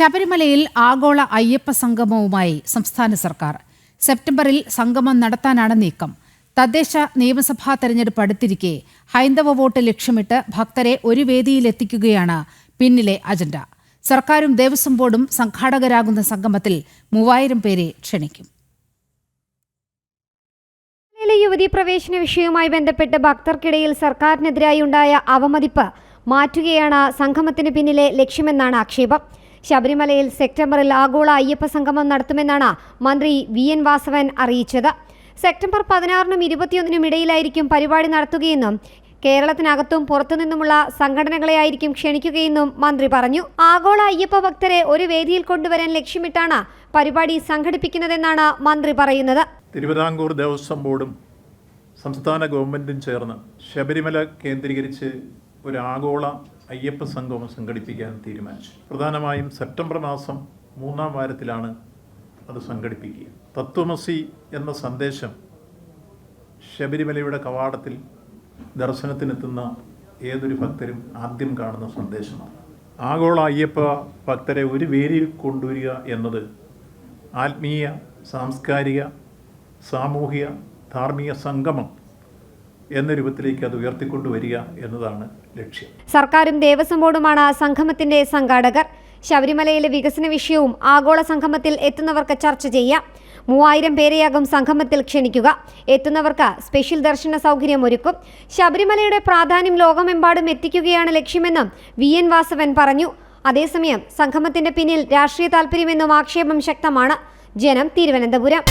ശബരിമലയിൽ ആഗോള അയ്യപ്പ സംഗമവുമായി സംസ്ഥാന സർക്കാർ. സെപ്റ്റംബറിൽ സംഗമം നടത്താനാണ് നീക്കം. തദ്ദേശ നിയമസഭാ തെരഞ്ഞെടുപ്പ് അടുത്തിരിക്കെ ഹൈന്ദവ വോട്ട് ലക്ഷ്യമിട്ട് ഭക്തരെ ഒരു വേദിയിലെത്തിക്കുകയാണ് പിന്നിലെ അജണ്ട. സർക്കാരും ദേവസ്വം ബോർഡും സംഘാടകരാകുന്ന സംഗമത്തിൽ മൂവായിരം പേരെ ക്ഷണിക്കും. യുവതി പ്രവേശന വിഷയവുമായി ബന്ധപ്പെട്ട് ഭക്തർക്കിടയിൽ സർക്കാരിനെതിരായി ഉണ്ടായ അവമതിപ്പ് മാറ്റുകയാണ് സംഗമത്തിന് പിന്നിലെ ലക്ഷ്യമെന്നാണ് ആക്ഷേപം. ശബരിമലയിൽ സെപ്റ്റംബറിൽ ആഗോള അയ്യപ്പ സംഗമം നടത്തുമെന്നാണ് മന്ത്രി വി എൻ വാസവൻ അറിയിച്ചത്. സെപ്റ്റംബർ പതിനാറിനും ഇരുപത്തിയൊന്നിനും ഇടയിലായിരിക്കും പരിപാടി നടത്തുകയെന്നും കേരളത്തിനകത്തും പുറത്തുനിന്നുമുള്ള സംഘടനകളെ ആയിരിക്കും ക്ഷണിക്കുകയെന്നും മന്ത്രി പറഞ്ഞു. ആഗോള അയ്യപ്പ ഭക്തരെ ഒരു വേദിയിൽ കൊണ്ടുവരാൻ ലക്ഷ്യമിട്ടാണ് പരിപാടി സംഘടിപ്പിക്കുന്നതെന്നാണ് മന്ത്രി പറയുന്നത്. തിരുവിതാംകൂർ ദേവസ്വം ബോർഡും സംസ്ഥാന ഗവൺമെന്റും ചേർന്ന് ശബരിമല കേന്ദ്രീകരിച്ച് ഒരു ആഗോള അയ്യപ്പ സംഗമം സംഘടിപ്പിക്കാൻ തീരുമാനിച്ചു. പ്രധാനമായും സെപ്റ്റംബർ മാസം മൂന്നാം വാരത്തിലാണ് അത് സംഘടിപ്പിക്കുക. തത്വമസി എന്ന സന്ദേശം ശബരിമലയുടെ കവാടത്തിൽ ദർശനത്തിനെത്തുന്ന ഏതൊരു ഭക്തരും ആദ്യം കാണുന്ന സന്ദേശമാണ്. ആഗോള അയ്യപ്പ ഭക്തരെ ഒരു വേദിയിൽ കൊണ്ടുവരിക എന്നത് ആത്മീയ സാംസ്കാരിക സാമൂഹിക ധാർമ്മിക സംഗമം എന്ന രൂപത്തിലേക്ക് അത് ഉയർത്തിക്കൊണ്ടുവരിക എന്നതാണ് ലക്ഷ്യം. സർക്കാരും ദേവസ്വം ബോർഡുമാണ് സംഗമത്തിന്റെ സംഘാടകർ. ശബരിമലയിലെ വികസന വിഷയവും ആഗോള സംഗമത്തിൽ എത്തുന്നവർക്ക് ചർച്ച ചെയ്യാം മൂവായിരം പേരെയാകും സംഗമത്തിൽ ക്ഷണിക്കുക. എത്തുന്നവർക്ക് സ്പെഷ്യൽ ദർശന സൗകര്യം ഒരുക്കും. ശബരിമലയുടെ പ്രാധാന്യം ലോകമെമ്പാടും എത്തിക്കുകയാണ് ലക്ഷ്യമെന്നും വി. എൻ. വാസവൻ പറഞ്ഞു. അതേസമയം സംഗമത്തിന്റെ പിന്നിൽ രാഷ്ട്രീയ താൽപര്യമെന്നും ആക്ഷേപം ശക്തമാണ്. ജനം തിരുവനന്തപുരം.